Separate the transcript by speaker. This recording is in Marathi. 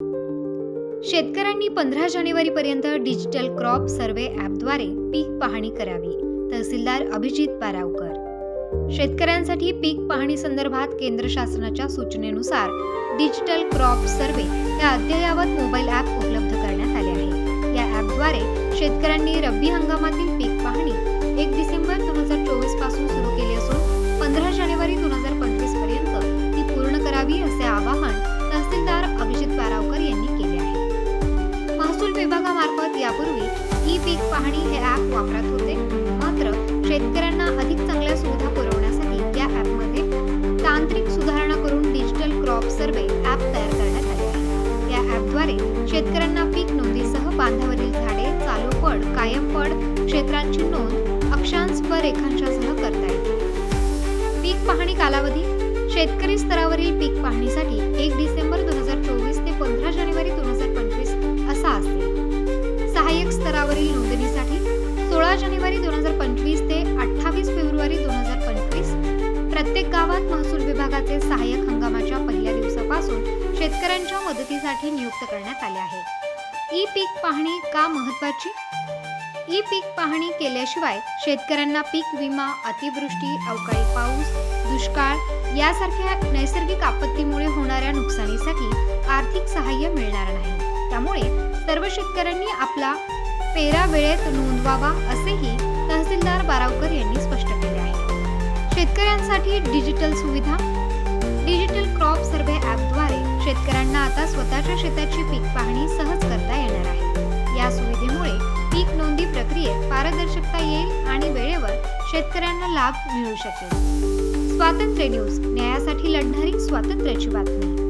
Speaker 1: शेतकऱ्यांनी पंधरा जानेवारीपर्यंत डिजिटल क्रॉप सर्वे ॲपद्वारे पीक पाहणी करावी. तहसीलदार अभिजित बारावकर. शेतकऱ्यांसाठी पीक पाहणी संदर्भात केंद्र शासनाच्या सूचनेनुसार डिजिटल क्रॉप सर्वे या अद्ययावत मोबाईल ॲप उपलब्ध करण्यात आले आहे. या ॲपद्वारे शेतकऱ्यांनी रब्बी हंगामातील पीक पाहणी एक डिसेंबर दोन पाहणी हे ॲप वापरत होते. मात्र शेतकऱ्यांना अधिक चांगल्या सुविधा पुरवण्यासाठी या ॲपमध्ये तांत्रिक सुधारणा करून डिजिटल क्रॉप सर्वे ॲप तयार करण्यात आले आहे. या ॲपद्वारे शेतकऱ्यांना पीक नोंदीसह बांधावरील झाडे चालू पड कायम पड क्षेत्रांची नोंद अक्षांश व रेखांशासह करता येते. पीक पाहणी कालावधी शेतकरी स्तरावरील पीक पाहणीसाठी एक डिसेंबर दोन हजार चोवीस प्रत्येक स्तरावरील नोंदणीसाठी सोळा जानेवारी दोन हजार पंचवीस ते अठ्ठावीस फेब्रुवारी दोन हजार पंचवीस प्रत्येक गावात महसूल विभागाचे सहाय्यक हंगामाच्या पहिल्या दिवसापासून शेतकऱ्यांच्या मदतीसाठी नियुक्त करण्यात आले आहे. ई पीक पाहणी का महत्वाची ई पीक पाहणी केल्याशिवाय शेतकऱ्यांना पीक विमा अतिवृष्टी अवकाळी पाऊस दुष्काळ यासारख्या नैसर्गिक आपत्तीमुळे होणाऱ्या नुकसानीसाठी आर्थिक सहाय्य मिळणार नाही. त्यामुळे सर्व शेतकऱ्यांनी आपला पेरा वेळेत नोंदवावा असेही तहसीलदार बारावकर यांनी स्पष्ट केले आहे. शेतकऱ्यांसाठी डिजिटल सुविधा डिजिटल क्रॉप सर्व्हे ॲपद्वारे शेतकऱ्यांना आता स्वतःच्या शेताची पीक पाहणी सहज करता येणार आहे. या सुविधेमुळे पीक नोंदी प्रक्रियेत पारदर्शकता येईल आणि वेळेवर शेतकऱ्यांना लाभ मिळू शकेल. स्वातंत्र्य न्यूज न्यायासाठी लढणारी स्वातंत्र्याची बातमी.